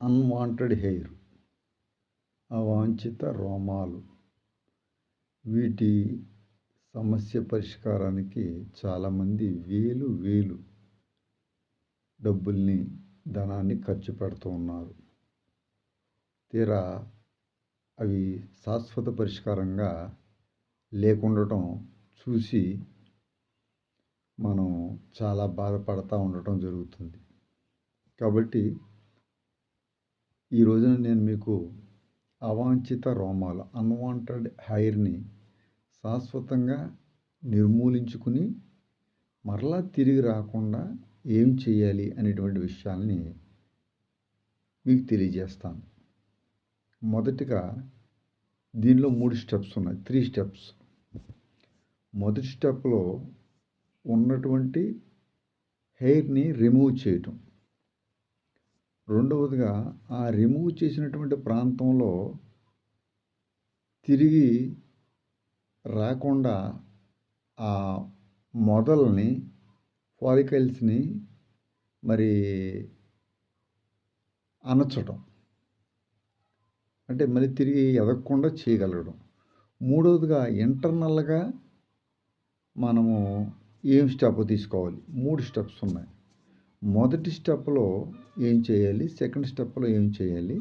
Unwanted hair అవాంఛిత రోమాలు. వీటి సమస్య పరిష్కారానికి చాలామంది వేలు వేలు డబ్బుల్ని ధనాన్ని ఖర్చు పెడుతూ ఉన్నారు. తీరా అవి శాశ్వత పరిష్కారంగా లేకుండటం చూసి మనం చాలా బాధపడతా ఉండటం జరుగుతుంది. కాబట్టి ఈ రోజున నేను మీకు అవాంఛిత రోమాలు అన్వాంటెడ్ హెయిర్ని శాశ్వతంగా నిర్మూలించుకుని మరలా తిరిగి రాకుండా ఏం చేయాలి అనేటువంటి విషయాల్ని మీకు తెలియజేస్తాను. మొదటిగా దీనిలో మూడు స్టెప్స్ ఉన్నాయి. Three steps. మొదటి స్టెప్లో ఉన్నటువంటి హెయిర్ని రిమూవ్ చేయటం. రెండవదిగా ఆ రిమూవ్ చేసినటువంటి ప్రాంతంలో తిరిగి రాకుండా ఆ మొదల్ని ఫాలికల్స్ని మరి అనచటం అంటే మళ్ళీ తిరిగి ఎదగకుండా చేయగలగడం. మూడవదిగా ఇంటర్నల్గా మనము ఏం స్టెప్ తీసుకోవాలి? మూడు స్టెప్స్ ఉన్నాయి. మొదటి స్టెప్లో ఏం చేయాలి? సెకండ్ స్టెప్లో ఏం చేయాలి?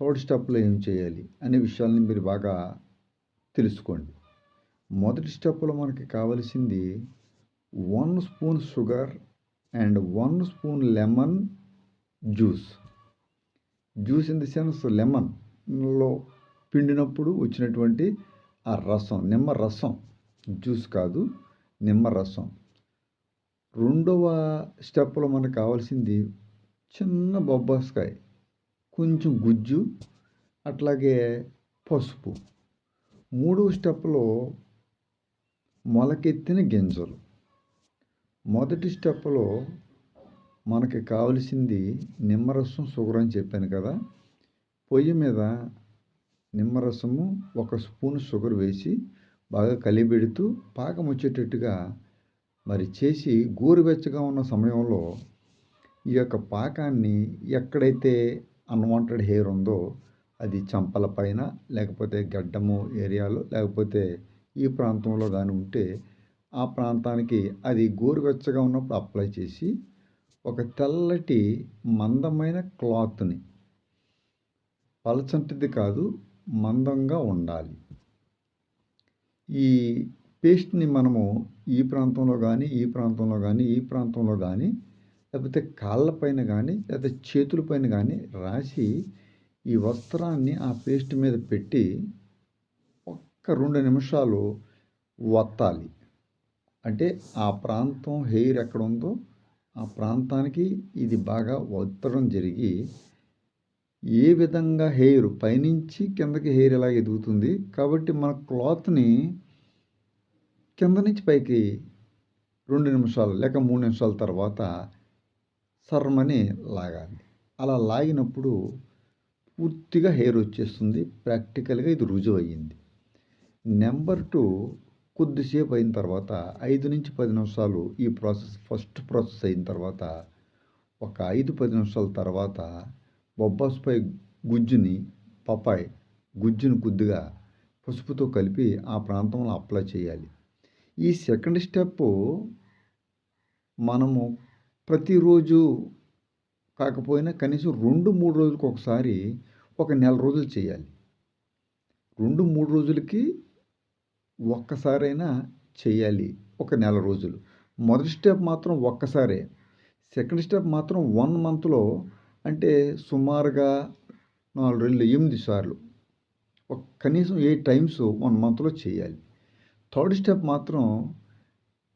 థర్డ్ స్టెప్లో ఏం చేయాలి? అనే విషయాల్ని మీరు బాగా తెలుసుకోండి. మొదటి స్టెప్లో మనకి కావలసింది one spoon sugar and one spoon lemon juice. Juice in the sense లెమన్లో పిండినప్పుడు వచ్చినటువంటి ఆ రసం నిమ్మ రసం. జ్యూస్ కాదు నిమ్మ రసం. రెండవ స్టెప్లో మనకు కావాల్సింది చిన్న బొబ్బాస్కాయ కొంచెం గుజ్జు అట్లాగే పసుపు. మూడవ స్టెప్లో మొలకెత్తిన గింజలు. మొదటి స్టెప్లో మనకి కావలసింది నిమ్మరసం షుగర్ అని చెప్పాను కదా. పొయ్యి మీద నిమ్మరసము ఒక స్పూన్ షుగర్ వేసి బాగా కలిపెడుతూ పాకం వచ్చేటట్టుగా మరి చేసి గోరువెచ్చగా ఉన్న సమయంలో ఈ యొక్క పాకాన్ని ఎక్కడైతే అన్వాంటెడ్ హెయిర్ ఉందో అది చంపల పైన లేకపోతే గడ్డము ఏరియాలో లేకపోతే ఈ ప్రాంతంలో కానీ ఉంటే ఆ ప్రాంతానికి అది గోరువెచ్చగా ఉన్నప్పుడు అప్లై చేసి ఒక తెల్లటి మందమైన క్లాత్ని పలచంటిది కాదు మందంగా ఉండాలి. ఈ పేస్ట్ని మనము ఈ ప్రాంతంలో కానీ ఈ ప్రాంతంలో కానీ ఈ ప్రాంతంలో కానీ లేకపోతే కాళ్ళపైన కానీ లేకపోతే చేతులపైన కానీ రాసి ఈ వస్త్రాన్ని ఆ పేస్ట్ మీద పెట్టి ఒక్క రెండు నిమిషాలు వత్తాలి. అంటే ఆ ప్రాంతం హెయిర్ ఎక్కడ ఉందో ఆ ప్రాంతానికి ఇది బాగా వత్తడం జరిగి ఏ విధంగా హెయిర్ పైనుంచి కిందకి హెయిర్ ఎలా ఎదుగుతుంది. కాబట్టి మన క్లాత్ని కింద నుంచి పైకి రెండు నిమిషాలు లేక మూడు నిమిషాల తర్వాత సర్మని లాగాలి. అలా లాగినప్పుడు పూర్తిగా హెయిర్ వచ్చేస్తుంది. ప్రాక్టికల్గా ఇది రుజువు అయ్యింది నెంబర్ టూ కొద్దిసేపు అయిన తర్వాత ఐదు నుంచి పది నిమిషాలు ఈ ప్రాసెస్ ఫస్ట్ ప్రాసెస్ అయిన తర్వాత ఒక ఐదు పది నిమిషాల తర్వాత బొబ్బాస్పై గుజ్జుని పపాయ్ గుజ్జుని కొద్దిగా పసుపుతో కలిపి ఆ ప్రాంతంలో అప్లై చేయాలి. ఈ సెకండ్ స్టెప్ మనము ప్రతిరోజు కాకపోయినా కనీసం రెండు మూడు రోజులకు ఒకసారి ఒక నెల రోజులు చేయాలి. రెండు మూడు రోజులకి ఒక్కసారైనా చేయాలి ఒక నెల రోజులు. మొదటి స్టెప్ మాత్రం ఒక్కసారే. సెకండ్ స్టెప్ మాత్రం వన్ మంత్లో అంటే సుమారుగా నాలుగు రెండు ఎనిమిది సార్లు. కనీసం ఎయిట్ టైమ్స్ వన్ మంత్లో చేయాలి. థర్డ్ స్టెప్ మాత్రం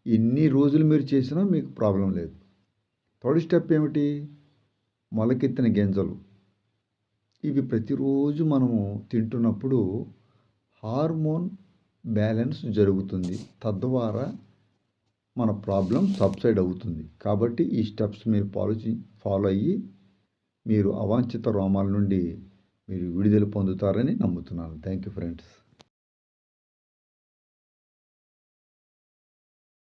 ఎన్ని రోజులు మీరు చేసినా మీకు ప్రాబ్లం లేదు. థర్డ్ స్టెప్ ఏమిటి? మొలకెత్తిన గింజలు. ఇవి ప్రతిరోజు మనము తింటున్నప్పుడు హార్మోన్ బ్యాలెన్స్ జరుగుతుంది. తద్వారా మన ప్రాబ్లం సబ్సైడ్ అవుతుంది. కాబట్టి ఈ స్టెప్స్ మీరు ఫాలో ఫాలో అయ్యి మీరు అవాంఛిత రోమాల నుండి మీరు విడుదల పొందుతారని నమ్ముతున్నాను. Thank you friends.